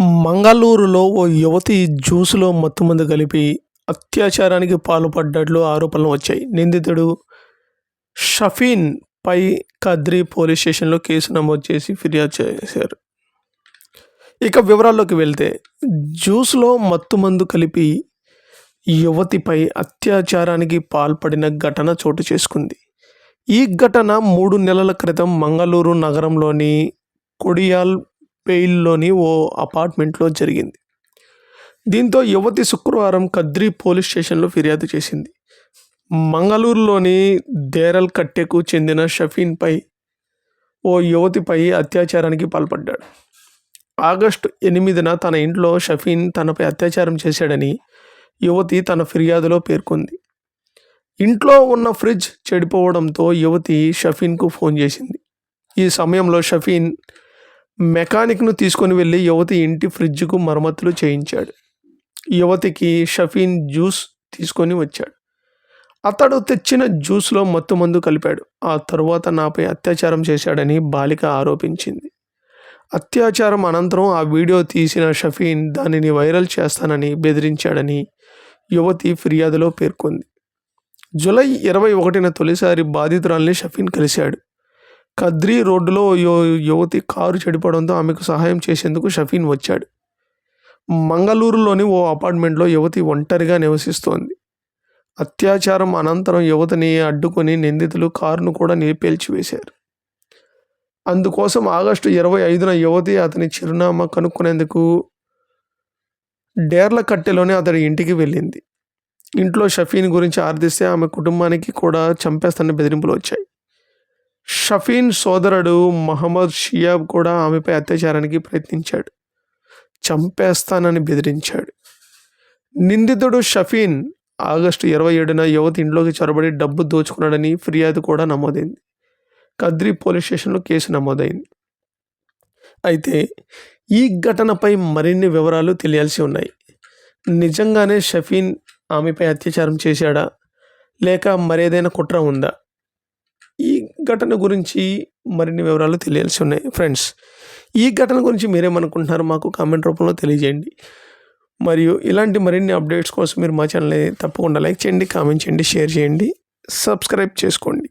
మంగళూరులో ఓ యువతి జ్యూసులో మత్తుమందు కలిపి అత్యాచారానికి పాల్పడ్డట్లు ఆరోపణలు వచ్చాయి. నిందితుడు షఫీన్ పై కద్రి పోలీస్ స్టేషన్లో కేసు నమోదు చేసి ఫిర్యాదు చేశారు. ఇక వివరాల్లోకి వెళ్తే జ్యూస్లో మత్తుమందు కలిపి యువతిపై అత్యాచారానికి పాల్పడిన ఘటన చోటు చేసుకుంది. ఈ ఘటన మూడు నెలల క్రితం మంగళూరు నగరంలోని కొడియాల్ పెయిల్లోని ఓ అపార్ట్మెంట్లో జరిగింది. దీంతో యువతి శుక్రవారం కద్రి పోలీస్ స్టేషన్లో ఫిర్యాదు చేసింది. మంగళూరులోని దేరల్ కట్టెకు చెందిన షఫీన్పై ఓ యువతిపై అత్యాచారానికి పాల్పడ్డాడు. ఆగస్టు ఎనిమిదిన తన ఇంట్లో షఫీన్ తనపై అత్యాచారం చేశాడని యువతి తన ఫిర్యాదులో పేర్కొంది. ఇంట్లో ఉన్న ఫ్రిడ్జ్ చెడిపోవడంతో యువతి షఫీన్కు ఫోన్ చేసింది. ఈ సమయంలో షఫీన్ మెకానిక్ను తీసుకొని వెళ్ళి యువతి ఇంటి ఫ్రిడ్జ్కు మరమ్మతులు చేయించాడు. యువతికి షఫీన్ జ్యూస్ తీసుకొని వచ్చాడు. అతడు తెచ్చిన జ్యూస్లో మత్తుమందు కలిపాడు. ఆ తరువాత నాపై అత్యాచారం చేశాడని బాలిక ఆరోపించింది. అత్యాచారం అనంతరం ఆ వీడియో తీసిన షఫీన్ దానిని వైరల్ చేస్తానని బెదిరించాడని యువతి ఫిర్యాదులో పేర్కొంది. జూలై ఇరవై ఒకటిన తొలిసారి బాధితురాల్ని షఫీన్ కలిశాడు. కద్రి రోడ్డులో యో యువతి కారు చెడిపోవడంతో ఆమెకు సహాయం చేసేందుకు షఫీన్ వచ్చాడు. మంగళూరులోని ఓ అపార్ట్మెంట్లో యువతి ఒంటరిగా నివసిస్తోంది. అత్యాచారం అనంతరం యువతిని అడ్డుకొని నిందితులు కారును కూడా నిలిపేల్చివేశారు. అందుకోసం ఆగస్టు ఇరవై ఐదున యువతి అతని చిరునామా కనుక్కునేందుకు డేర్ల కట్టెలోనే అతడి ఇంటికి వెళ్ళింది. ఇంట్లో షఫీన్ గురించి ఆర్థిస్తే ఆమె కుటుంబానికి కూడా చంపేస్తానని బెదిరింపులు వచ్చాయి. షఫీన్ సోదరుడు మహమ్మద్ షియాబ్ కూడా ఆమెపై అత్యాచారానికి ప్రయత్నించాడు. చంపేస్తానని బెదిరించాడు. నిందితుడు షఫీన్ ఆగస్టు ఇరవై ఏడున యువతి ఇంట్లోకి చొరబడి డబ్బు దోచుకున్నాడని ఫిర్యాదు కూడా నమోదైంది. కద్రి పోలీస్ స్టేషన్లో కేసు నమోదైంది. అయితే ఈ ఘటనపై మరిన్ని వివరాలు తెలియాల్సి ఉన్నాయి. నిజంగానే షఫీన్ ఆమెపై అత్యాచారం చేశాడా? లేక మరేదైనా కుట్ర ఉందా? ఘటన గురించి మరిన్ని వివరాలు తెలియాల్సి ఉన్నాయి ఫ్రెండ్స్ ఈ ఘటన గురించి మీరేమనుకుంటున్నారు మాకు కామెంట్ రూపంలో తెలియజేయండి. మరియు ఇలాంటి మరిన్ని అప్డేట్స్ కోసం మీరు మా ఛానల్ని తప్పకుండా లైక్ చేయండి కామెంట్ చేయండి షేర్ చేయండి సబ్స్క్రైబ్ చేసుకోండి.